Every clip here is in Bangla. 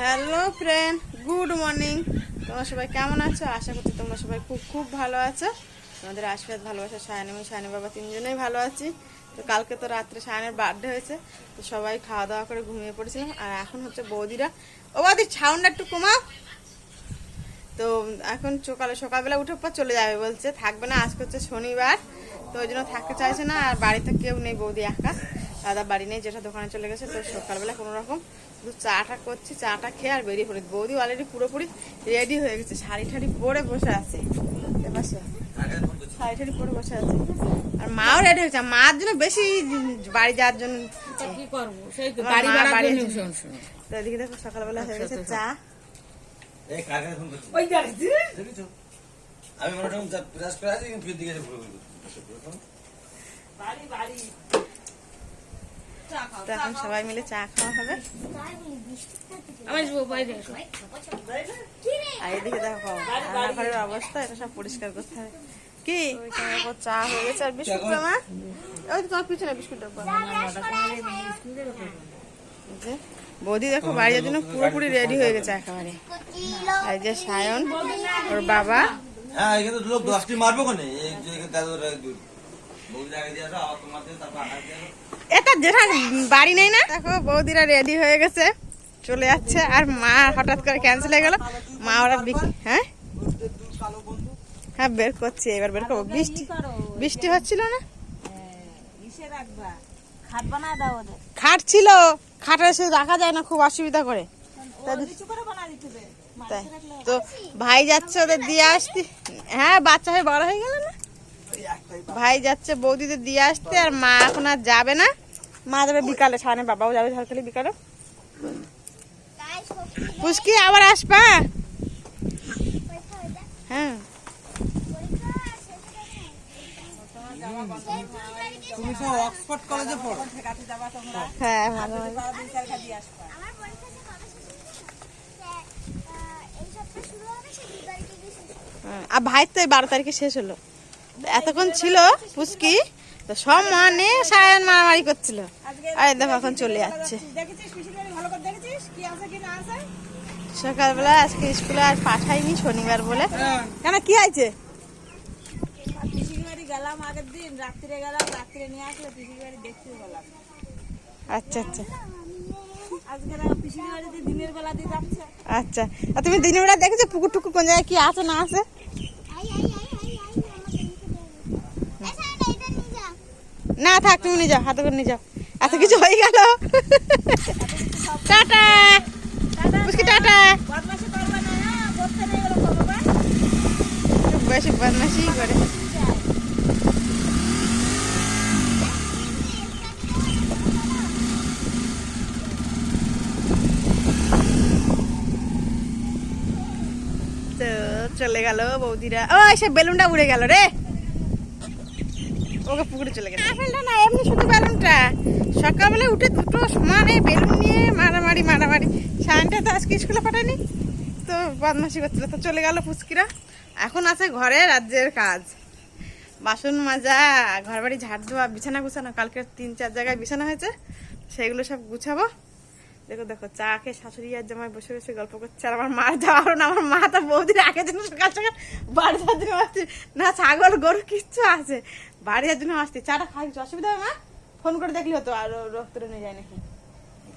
হ্যালো ফ্রেন্ড গুড মর্নিং তোমরা সবাই কেমন আছো? আশা করছি তোমরা সবাই খুব খুব ভালো আছো। তোমাদের আশীর্বাদ, ভালোবাসা, সায়ন আমি সায়নী বাবা তিনজনেই ভালো আছি। তো কালকে তো রাত্রে সায়নের বার্থডে হয়েছে। তো সবাই খাওয়া দাওয়া করে ঘুমিয়ে পড়েছিলাম। আর এখন হচ্ছে বৌদিরা ও বৌদি সাউন্ডটা একটু কমাও। তো এখন সকালে সকালবেলা উঠে পর চলে যাবে বলছে। থাকবে না, আজকে হচ্ছে শনিবার। তো ওই জন্য থাকতে চাইছে না। আর বাড়িতে কেউ নেই বৌদি একা। দাদা বাড়ি নেই যেটা দোকানে চলে গেছে তো সকালবেলা কোনো রকম শুধু চাটা করছি চাটা খেয়ে আর বেরিয়ে পড়ি। বৌদি অলরেডি পুরোপুরি রেডি হয়ে গেছে শাড়ি ঠাড়ি পরে বসে আছে। শাড়ি ঠাড়ি পরে বসে আছে। আর মাও রেডি হয়েছে আর মার জন্য বেশি বাড়ি যাওয়ার জন্য কি করব? সেই বাড়ি তো এদিকে দেখো সকালবেলা হয়ে গেছে চা। এই কাকে ফোন করছিস? ওই গাড়িতে দেখেছ? আমি মনে হয় প্রেস করে আছি কিন্তু ফির দিকে ভুল ভুল বাড়ি বাড়ি তো এখন সবাই মিলে চা খাওয়া হবে। আর এদিকে দেখো রান্নাঘরের অবস্থা এটা সব পরিষ্কার করতে হবে। কি? চা হয়ে গেছে আর বিস্কুট মা ওই তোমার পিছনে বৌদি দেখো বাড়ির জন্য পুরোপুরি রেডি হয়ে গেছে একেবারে। আর এই যে সায়ন ওর বাবা। হ্যাঁ এখানে লোক দশটি মারবো কোনে এই যে এখানে বৌদি আগে দিয়ে আসো তোমার দিয়ে তারপর আগে দিয়ে আসো। বাড়ি নেই না? দেখো, বৌদিরা রেডি হয়ে গেছে, চলে যাচ্ছে। আর মা হঠাৎ করে ক্যান্সেল হয়ে গেল। মা ওরা হ্যাঁ? হ্যাঁ বের করছি, এবার বের বৃষ্টি বৃষ্টি হচ্ছিল না? খাট ছিল খাটে এসে রাখা যায় না, খুব অসুবিধা করে। তো ভাই যাচ্ছে ওদের দিয়ে আসতে হ্যাঁ বাচ্চা হয়ে বড় হয়ে গেল না? ভাই যাচ্ছে বৌদিদের দিয়ে আসতে আর মা এখন আর যাবে না। মা যাবে বিকালে সামনে বাবাও যাবে ঝাড়খালি বিকালে। পুষ্কি আবার আসবা? হ্যাঁ। তুমি সব অক্সফোর্ড কলেজে পড়ো? হ্যাঁ মাঝে মাঝে। হ্যাঁ, আর ভাইয়ের তো এই বারো তারিখে শেষ হলো। এতক্ষণ ছিল পুষ্কি তো সব মানে সায়ন মারামারি করছিল। আর দেখো, এখন চলে যাচ্ছে। সকালবেলা আজকে স্কুলে আর পাঠাইনি শনিবার বলে। কেন, কি গেলাম আচ্ছা আচ্ছা। আচ্ছা। তুমি দিনের বেলা দেখেছ পুকুর টুকুর কোন জায়গায় কি আছে, না আছে আই, আই, আই, আই, আই, আমার পরীক্ষা দেবে। এই শাড়িটা এটা নিয়ে যা। না, থাক, তুমি নিয়ে যাও, হাতে করে নিয়ে যাও। এত কিছু হয়ে গেল। টাটা। পুষ্কি টাটা। বেশি বদমাসি করে। চলে গেল বৌদিরা। ও, সে বেলুনটা উড়ে গেল রে। ওকে পুকুরে চলে গেল আপেলটা না, এমনি শুধু বেলুনটা। সকালবেলা উঠে দুটো সমানে বেলুন নিয়ে মারামারি মারামারি। সায়নটা তো আজকে স্কুলে পাঠায়নি, তো বদমাসি করছিল। তো চলে গেল পুচকিরা। এখন আছে ঘরে রাজ্যের কাজ। বাসন মাজা ঘর বাড়ি ঝাড় দেওয়া বিছানা গুছানো। কালকে তিন, চার জায়গায় বিছানা হয়েছে, সেগুলো সব গুছাবো। দেখো দেখো, চা খেয়ে শাশুড়ি আর জামাই বসে বসে গল্প করছে। আর আমার মা যাওয়ার না, আমার মা তো বৌদির আগে দিন সকাল সকাল বাড়ি যাওয়ার না, ছাগল, গরু কিচ্ছু আছে। বাড়ি যাওয়ার জন্য আসতে চাটা খাই অসুবিধা হবে মা ফোন করে দেখলি হতো আর রক্তটা নিয়ে যায় নাকি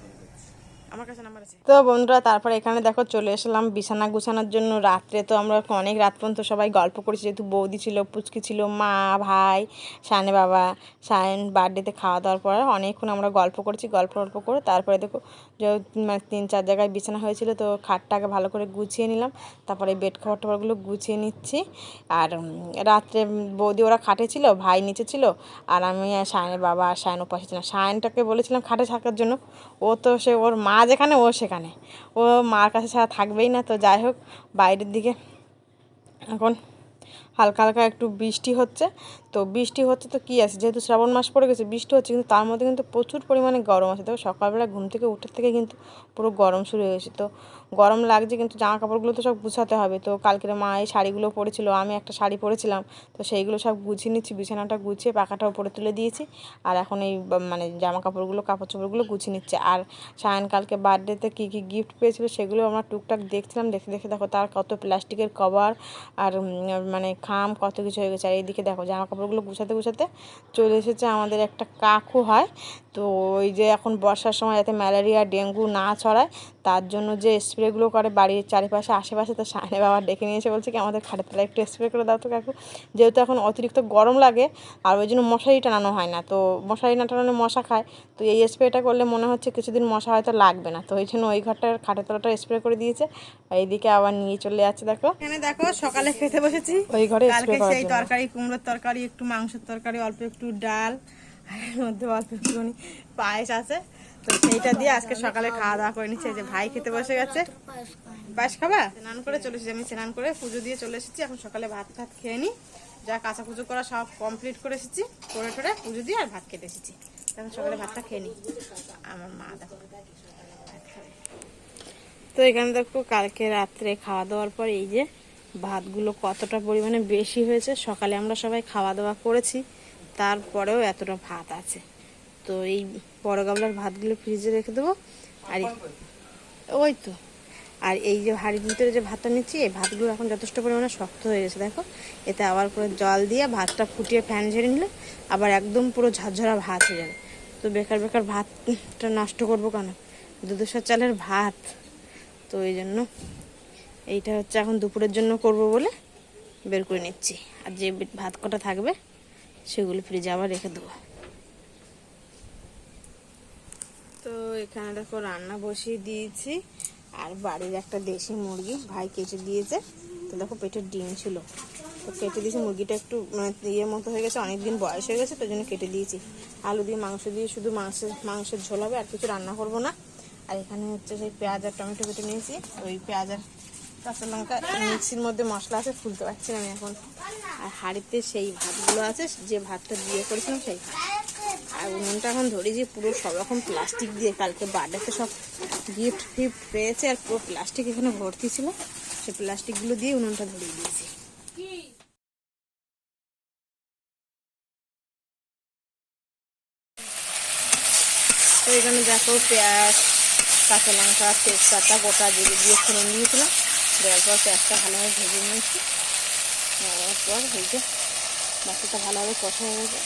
আমার কাছে নাম্বার আছে তো বন্ধুরা, তারপরে এখানে দেখো চলে এসলাম বিছানা গুছানোর জন্য রাত্রে। তো আমরা অনেক রাত পর্যন্ত সবাই গল্প করেছি, যেহেতু বৌদি ছিল, পুচকি ছিল, মা, ভাই সায়নে বাবা সায়ন বার্থডেতে খাওয়া দাওয়ার পর অনেকক্ষণ আমরা গল্প করেছি, গল্প গল্প করে তারপরে দেখো মানে তিন চার জায়গায় বিছানা হয়েছিল, তো খাটটাকে ভালো করে গুছিয়ে নিলাম। তারপরে বেড খাবার টাবারগুলো গুছিয়ে নিচ্ছি। আর রাত্রে বৌদি ওরা খাটে ছিল, ভাই নিচে ছিল, আর আমি সায়নের বাবা আর সায়ন উপাসে ছিলাম। সায়নটাকে বলেছিলাম খাটে থাকার জন্য। ও তো সে, ওর মা যেখানে, ও সেখানে। ও মার কাছে ছাড়া থাকবেই না, তো যাই হোক, বাইরের দিকে। এখন হালকা হালকা একটু বৃষ্টি হচ্ছে। তো বৃষ্টি হচ্ছে তো কী আছে? যেহেতু শ্রাবণ মাস পড়ে গেছে, বৃষ্টি হচ্ছে কিন্তু তার মধ্যে কিন্তু প্রচুর পরিমাণে গরম আছে। দেখো সকালবেলা ঘুম থেকে উঠে থেকে কিন্তু পুরো গরম শুরু হয়ে গেছে। তো গরম লাগছে কিন্তু জামা কাপড়গুলো তো সব গুছাতে হবে। তো কালকের মা এই শাড়িগুলো পরেছিল, আমি একটা শাড়ি পরেছিলাম। তো সেইগুলো সব গুছিয়ে নিচ্ছি, বিছানাটা গুছিয়ে পাখাটা উপরে তুলে দিয়েছি। আর এখন এই মানে জামা কাপড়গুলো কাপড় চোপড়গুলো গুছিয়ে নিচ্ছে। আর সায়ন কালকে বার্থডেতে কী কী গিফট পেয়েছিল সেগুলো আমরা টুকটাক দেখছিলাম। দেখে দেখে দেখো তার কত প্লাস্টিকের কভার, আর মানে খাম, কত কিছু হয়ে গেছে। আর এইদিকে দেখো, জামা কাপড়গুলো গুছাতে গুছাতে চলে এসেছে আমাদের একটা কাকু হয়। তো ওই যে এখন বর্ষার সময় যাতে ম্যালেরিয়া ডেঙ্গু না ছড়ায় তার জন্য যে স্প্রেগুলো করে বাড়ির চারিপাশে আশেপাশে তো সায়নে বাবা ডেকে নিয়ে এসে বলছে কি আমাদের খাটের তলায় একটু স্প্রে করে দাও তো কাকু। যেহেতু এখন অতিরিক্ত গরম লাগে আর ওই জন্য মশারি টানানো হয় না। তো মশারি না টানানো মশা খায়। তো এই স্প্রেটা করলে মনে হচ্ছে কিছুদিন মশা হয়তো লাগবে না। তো ওই জন্য ওই ঘরটার খাটের তলাটা স্প্রে করে দিয়েছে। আর এইদিকে আবার নিয়ে চলে যাচ্ছে দেখো। এখানে দেখো সকালে খেতে বসেছি। ওই ঘরে সেই তরকারি কুমড়োর তরকারি একটু মাংসের তরকারি অল্প একটু ডাল। এর মধ্যে অল্প একটুখানি পায়েস আছে। তো সেইটা দিয়ে আজকে সকালে খাওয়া দাওয়া করে নিচ্ছে। যে ভাই খেতে বসে গেছে। পায়েস খাবা? স্নান করে চলে এসেছি। আমি স্নান করে পুজো দিয়ে চলে এসেছি। এখন সকালে ভাত ভাত খেয়ে নিই যা কাঁচা পুজো করা সব কমপ্লিট করে এসেছি। করে টোরে পুজো দিয়ে আর ভাত খেতে এসেছি। এখন সকালে ভাতটা খেয়ে নিই আমার মা দেখো। তো এখানে দেখো, কালকে রাত্রে খাওয়া দাওয়ার পর এই যে ভাতগুলো কতটা পরিমাণে বেশি হয়েছে, সকালে আমরা সবাই খাওয়া দাওয়া করেছি। তারপরেও এতটা ভাত আছে। তো এই বড় গামলার ভাতগুলো ফ্রিজে রেখে দেবো। আর ওই তো। আর এই যে হাঁড়ির ভিতরে যে ভাতটা নিচ্ছি, এই ভাতগুলো এখন যথেষ্ট পরিমাণে শক্ত হয়ে গেছে, দেখো। এতে আবার করে জল দিয়ে ভাতটা ফুটিয়ে ফ্যান ঝেড়ে নিলে আবার একদম পুরো ঝরঝরা ভাত হয়ে যাবে। তো বেকার বেকার ভাতটা নষ্ট করব কেন? দুধেশ্বর চালের ভাত। তো এই জন্য এইটা হচ্ছে এখন দুপুরের জন্য করব বলে বের করে নিচ্ছি। আর যে ভাত কটা থাকবে সেগুলো ফ্রিজে আবার রেখে দেবো। তো এখানে দেখো রান্না বসিয়ে দিয়েছি। আর বাড়ির একটা দেশি মুরগি ভাই কেটে দিয়েছে। তো দেখো পেটের ডিম ছিল। তো কেটে দিয়েছি, মুরগিটা একটু মানে ইয়ে মতো হয়ে গেছে, অনেকদিন বয়স হয়ে গেছে তো জন্য কেটে দিয়েছি। আলু দিয়ে মাংস দিয়ে শুধু মাংসের মাংসের ঝোল হবে, আর কিছু রান্না করব না। আর এখানে হচ্ছে সেই পেঁয়াজ আর টমেটো কেটে নিয়েছি। ওই পেঁয়াজ আর কাঁচা লঙ্কা মিক্সির মধ্যে মশলা আছে, ফুলতে পারছি আমি এখন। আর হাঁড়িতে সেই ভাতগুলো আছে, যে ভাতটা দিয়ে করেছিলাম সেই ভাত। আর উনুনটা এখন ধরেছি পুরো সব রকম প্লাস্টিক দিয়ে কালকে বার্থডেতে সব গিফট ফিফট পেয়েছে আর পুরো প্লাস্টিক এখানে ভর্তি ছিল। সেই প্লাস্টিকগুলো দিয়ে উনুনটা ধরিয়ে দিয়েছি। তো এখানে দেখো পেঁয়াজ, কাঁচা লঙ্কা, তেজপাতা গোটা জিরে দিয়ে ফোড়ন দিয়েছিলাম দেওয়ার পর পেঁয়াজটা ভালোভাবে ভেজে নিয়েছি। নেওয়ার এই যে বাকিটা ভালোভাবে কষা হয়ে গেছে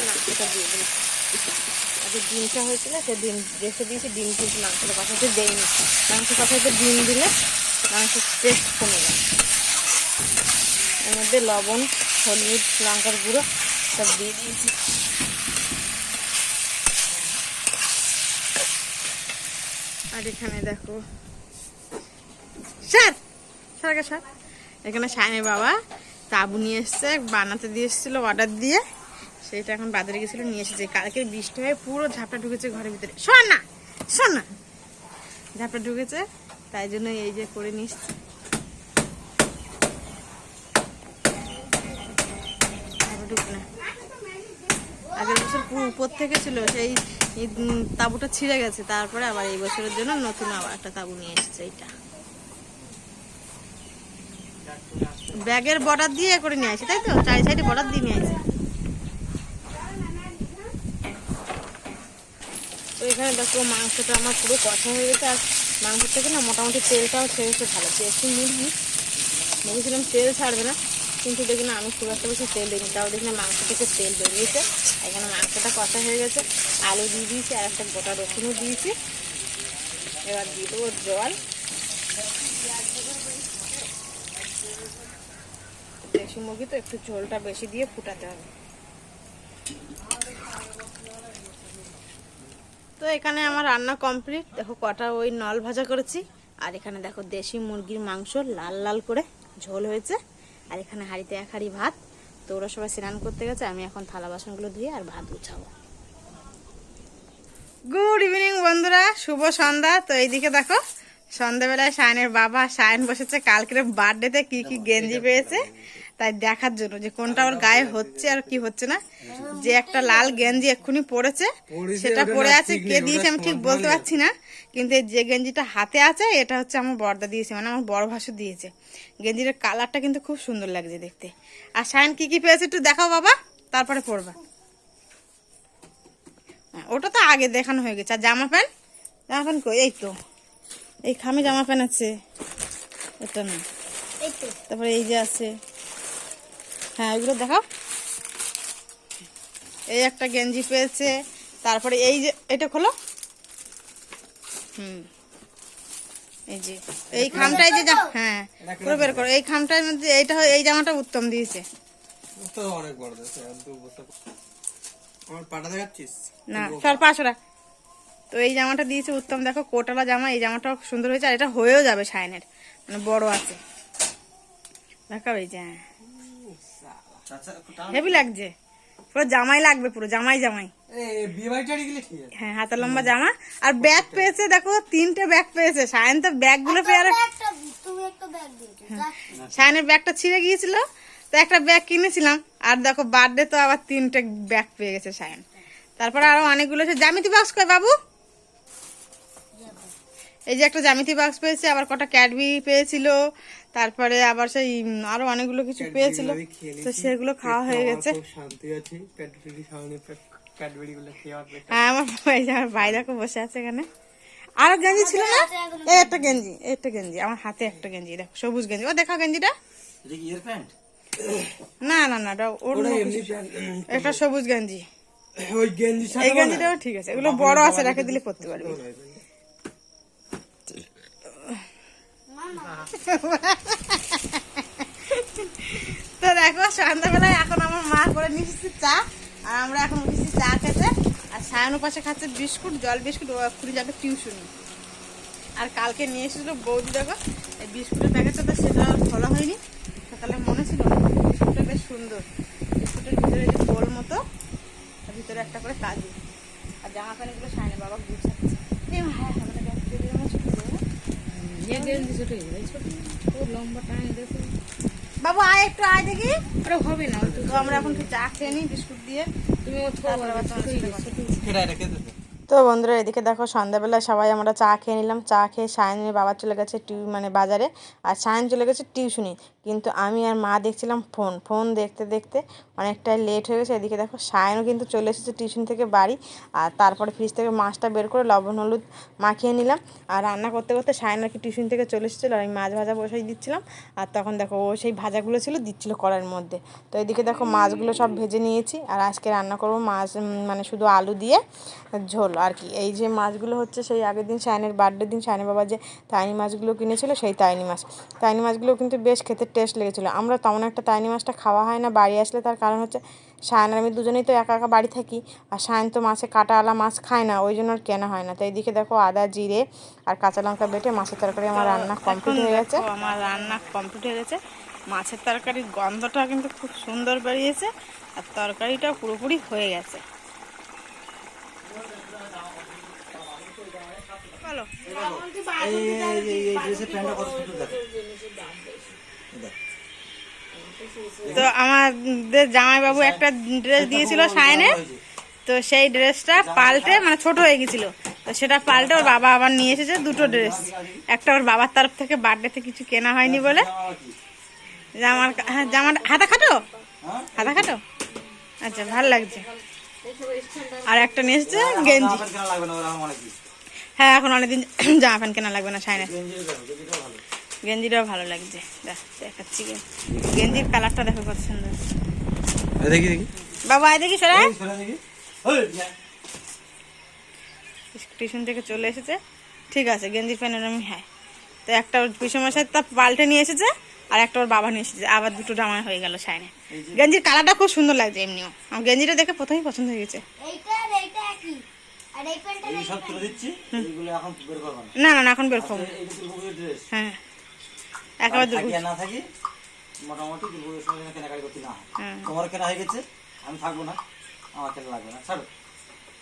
মাংসটা দিয়ে দিলাম যে ডিমটা হয়েছিল সে ডিম রেখে দিয়েছি ডিম কিন্তু মাংসটা কষাতে দেয়নি মাংস কষাতে ডিম দিলে মাংসের টেস্ট কমে যায় এর মধ্যে লবণ হলুদ লঙ্কার গুঁড়ো সব দিয়ে দিয়েছি আর এখানে দেখো স্যার স্যার স্যার এখানে সায়নে বাবা তাবু নিয়ে এসছে বানাতে দিয়ে এসেছিল অর্ডার দিয়ে। সেটা এখন বাজারে গেছিল, নিয়ে এসেছে। কালকে বৃষ্টি হয়ে, পুরো ঝাপটা ঢুকেছে ঘরের ভিতরে। শোন না শোন না। ঝাপটা ঢুকেছে, তাই জন্য এই যে করে নিস ঢুকবে না। আগের বছর পুরো উপর থেকে ছিল, সেই তাঁবুটা ছিঁড়ে গেছে। তারপরে আবার এই বছরের জন্য নতুন আবার একটা তাঁবু নিয়ে এসেছে, এইটা। ব্যাগের বর্ডার দিয়ে করে নিয়ে আসি, তাই তো? চারি সাইডে বর্ডার দিয়ে নিয়ে আসে। তো এখানে দেখো মাংসটা আমার পুরো কষা হয়ে গেছে, আর মাংস থেকে না মোটামুটি তেলটাও ছেড়েছে ভালো। দেশি মুরগি ভেবেছিলাম তেল ছাড়বে না, কিন্তু দেখি না আমি খুব একটা বেশি তেল দিইনি। তাও দেখি না মাংস থেকে তেল বেরিয়েছে। এখানে মাংসটা কষা হয়ে গেছে। আলু দিয়ে দিয়েছি, আর একটা গোটা রসুনও দিয়েছি। এবার দিয়ে দেবো জল। দেশি মুরগি তো একটু ঝোলটা বেশি দিয়ে ফুটাতে হবে। তো এখানে আমার রান্না কমপ্লিট। দেখো কটা ওই নল ভাজা করেছি। আর এখানে দেখো দেশি মুরগির মাংস লাল লাল করে ঝোল হয়েছে। আর এখানে হাঁড়িতে এক হাঁড়ি ভাত। তো ওরা সবাই স্নান করতে গেছে আমি এখন থালা বাসনগুলো ধুয়ে আর ভাত গুছাবো। গুড ইভিনিং বন্ধুরা শুভ সন্ধ্যা। তো এইদিকে দেখো সন্ধ্যাবেলায় সায়নের বাবা সায়ন বসেছে কালকের বার্থডেতে কি কি গেঞ্জি পেয়েছে। তাই দেখার জন্য যে কোনটা ওর গায়ে হচ্ছে আর কি হচ্ছে না। যে একটা লাল গেঞ্জি এক্ষুনি পড়েছে সেটা পরে আছে কে দিয়েছে আমি ঠিক বলতে পারছি না কিন্তু এই যে গেঞ্জিটা হাতে আছে এটা হচ্ছে আমার বর্দা দিয়েছে মানে আমার বড় ভাসু দিয়েছে। গেঞ্জির কালারটা কিন্তু খুব সুন্দর লাগছে দেখতে। আর সায়ন কি কি পেয়েছে একটু দেখাও বাবা তারপরে পরবা। হ্যাঁ, ওটা তো আগে দেখানো হয়ে গেছে। আর জামা প্যান্ট? জামা প্যান্ট কই? এই তো। এই খামে জামা প্যান্ট আছে। এটা না। তারপরে এই যে আছে। হ্যাঁ ওইগুলো দেখাও। এই একটা গেঞ্জি পেয়েছে। তারপরে এই যে এটা খোলো। হুম। এই যে এই খামটাই যে হ্যাঁ পুরো বের করো। এই খামটার মধ্যে এইটা এই জামাটা উত্তম দিয়েছে। তো অনেক বড় না চল পাঁচশোটা এই জামাটা দিয়েছে উত্তম। দেখো কোটালা জামা এই জামাটাও খুব সুন্দর হয়েছে আর এটা হয়েও যাবে শাইনের। মানে বড় আছে। দেখাও এই যে হ্যাঁ। হেভি লাগছে। পুরো জামাই লাগবে পুরো জামাই জামাই। হ্যাঁ হাতা লম্বা জামা। আর ব্যাগ পেয়েছে দেখো তিনটে ব্যাগ পেয়েছে। সায়ন তো ব্যাগগুলো পেয়ে। সায়নের ব্যাগটা ছিঁড়ে গিয়েছিল তো একটা ব্যাগ কিনেছিলাম। আর দেখো বার্থডে তো আবার তিনটে ব্যাগ পেয়ে গেছে সায়ন তারপরে আরও অনেকগুলো সে জ্যামিতি বাক্স কয় বাবু? এই যে একটা জ্যামিতি বাক্স পেয়েছে আবার কটা ক্যাডবি পেয়েছিল তারপরে আবার সেই আরও অনেকগুলো কিছু পেয়েছিল। তো সেগুলো খাওয়া হয়ে গেছে। আমার হ্যাঁ আমার ভাই আমার দেখো বসে আছে এখানে। আরও গেঞ্জি ছিল না? এই একটা গেঞ্জি এই একটা গেঞ্জি আমার হাতে একটা গেঞ্জি দেখো সবুজ গেঞ্জি। ও দেখাও গেঞ্জিটা? না না না ওর সবুজ গেঞ্জি। এই গেঞ্জিটাও ঠিক আছে এগুলো বড় আছে রেখে দিলে করতে পারবি। তো দেখো, সন্ধ্যাবেলায় এখন আমার মা করে নিয়েছি চা, আর আমরা এখন উঠেছি চা খেতে। আর সায়ন পাশে খাচ্ছে বিস্কুট, জল বিস্কুট খুঁড়ি যাবে টিউশনি। আর কালকে নিয়ে এসেছিল বৌদি, দেখো, এই বিস্কুটের প্যাকেটটা তো সেটা খোলা হয়নি। সকালে মনে ছিল বিস্কুটটা বেশ সুন্দর। বিস্কুটের ভিতরে যে গোল মতো, তার ভিতরে একটা করে কাজু। আর জামা প্যান্টগুলো সায়নে বাবা গুছাচ্ছে। হ্যাঁ হ্যাঁ আমাদের ব্যাগ দিয়ে দিলাম ছোট করে। বাবু আয় একটু আয় দেখি। হবে না তো আমরা এখন একটু চা খেয়ে নিই বিস্কুট দিয়ে। তুমি তো বন্ধুরা এদিকে দেখো সন্ধ্যাবেলা সবাই আমরা চা খেয়ে নিলাম। চা খেয়ে সায়নের বাবা চলে গেছে টিউ মানে বাজারে। আর সায়ন চলে গেছে টিউশনি। কিন্তু আমি আর মা দেখছিলাম ফোন ফোন দেখতে দেখতে অনেকটাই লেট হয়ে গেছে। এদিকে দেখো সায়নও কিন্তু চলে এসেছে টিউশন থেকে বাড়ি, আর তারপরে ফ্রিজ থেকে মাছটা বের করে লবণ, হলুদ মাখিয়ে নিলাম। আর রান্না করতে করতে সায়ন আর কি টিউশন থেকে চলে এসেছিল, আর আমি মাছ ভাজা বসাই দিচ্ছিলাম। আর তখন দেখো ও সেই ভাজাগুলো ছিল, দিচ্ছিল কড়ার মধ্যে। তো এদিকে দেখো মাছগুলো সব ভেজে নিয়েছি, আর আজকে রান্না করব মাছ মানে শুধু আলু দিয়ে ঝোল আর কি। এই যে মাছগুলো হচ্ছে সেই আগের দিন সায়নের বার্থডে দিন, সায়নের বাবা যে তাইনি মাছগুলো কিনেছিল, সেই তাইনি মাছ। তাইনি মাছগুলো কিন্তু বেশ খেতে টেস্ট লেগেছিলো আমরা তেমন একটা তাইনি মাছটা খাওয়া হয় না বাড়ি আসলে তার কারণ হচ্ছে সায়ন আর আমি দুজনেই তো একা একা বাড়ি থাকি আর সায়ন তো মাছে কাটাওয়ালা মাছ খায় না ওই জন্য আর কেনা হয় না তো এইদিকে দেখো আদা জিরে আর কাঁচা লঙ্কা বেটে মাছের তরকারি আমার রান্না কমপ্লিট হয়ে গেছে আমার রান্না কমপ্লিট হয়ে গেছে মাছের তরকারির গন্ধটা কিন্তু খুব সুন্দর বেরিয়েছে আর তরকারিটা পুরোপুরি হয়ে গেছে বলো এই এই- এই এই ড্রেসের প্যান্টটা কত সুন্দর দেখ। তো আমাদের জামাইবাবু একটা ড্রেস দিয়েছিল সায়নে তো সেই ড্রেসটা পাল্টে মানে ছোট হয়ে গেছিল। তো সেটা পাল্টে ওর বাবা আবার নিয়ে এসেছে দুটো ড্রেস একটা ওর বাবার তরফ থেকে বার্থডেতে কিছু কেনা হয়নি বলে। জামার হ্যাঁ জামার হাতা খাটো? হাতা খাটো? আচ্ছা ভালো লাগছে। আর একটা নিয়ে এসেছে গেঞ্জি। হ্যাঁ এখন অনেকদিন জামা প্যান্ট কেনা লাগবে না সাইনে গেঞ্জি দেখো গেঞ্জিটাও ভালো লাগছে। দেখ দেখাচ্ছি গে। গেঞ্জির কালারটা দেখো কত সুন্দর। দেখি দেখি। বাবা আয় দেখি সরা। টিউশন থেকে চলে এসেছে। ঠিক আছে গেঞ্জি প্যান্টের আমি হ্যাঁ। তো একটা ওর পিসমশাই তা পাল্টে নিয়ে এসেছে আর একটা ওর বাবা নিয়ে এসেছে। আবার দুটো জামা হয়ে গেল সাইনে গেঞ্জির কালারটা খুব সুন্দর লাগছে এমনিও। আমার গেঞ্জিটা দেখে প্রথমেই পছন্দ হয়ে গেছে। এইটা আর এইটা একই। আর এই প্যান্টটা এই সব তুলে দিচ্ছি এইগুলো এখন বের করব না। না এখন বের করব। ড্রেস হ্যাঁ। একেবারে থাকি আর না থাকি মোটামুটি দুর্গাপুজোর সময় কেনাকাটি করতে না হ্যাঁ। তোমার কেনা হয়ে গেছে আমি থাকব না আমার কেনা লাগবে না। ছাড়ো।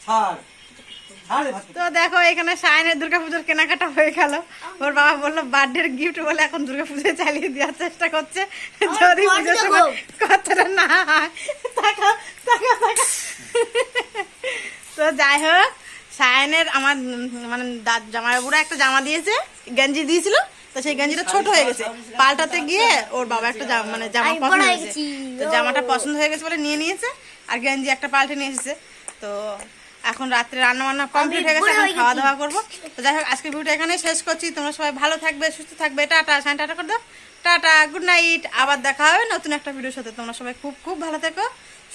ছাড়। তো দেখো এখানে সায়নের দুর্গাপুজোর কেনাকাটা হয়ে গেল। ওর বাবা বলল বার্থডে গিফট বলে এখন দুর্গাপুজো চালিয়ে দেওয়ার চেষ্টা করছে। যদি পুজোর সময় কথাটা না হয় টাকা টাকা টাকা তো যাই হোক সায়নের আমার মানে দা- জামাইবাবুরা একটা জামা দিয়েছে গেঞ্জি দিয়েছিল। তো সেই গেঞ্জিটা ছোট হয়ে গেছে। পাল্টাতে গিয়ে ওর বাবা একটা মানে জামা পছন্দ হয়েছে। তো জামাটা পছন্দ হয়ে গেছে বলে নিয়ে নিয়েছে আর গেঞ্জি একটা পাল্টে নিয়ে এসেছে। তো এখন রাত্রে রান্না বান্না কমপ্লিট হয়ে গেছে এখন খাওয়া দাওয়া করব। তো যাই হোক আজকে ভিডিওটা এখানেই শেষ করছি। তোমরা সবাই ভালো থাকবে সুস্থ থাকবে। টাটা সাইন টাটা করে দাও। টাটা গুড নাইট আবার দেখা হবে নতুন একটা ভিডিওর সাথে। তোমরা সবাই খুব খুব ভালো থেকো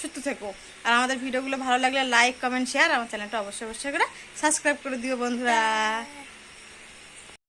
সুস্থ থেকো। আর আমাদের ভিডিওগুলো ভালো লাগলে লাইক কমেন্ট শেয়ার আমার চ্যানেলটা অবশ্যই অবশ্যই করে সাবস্ক্রাইব করে দিও বন্ধুরা।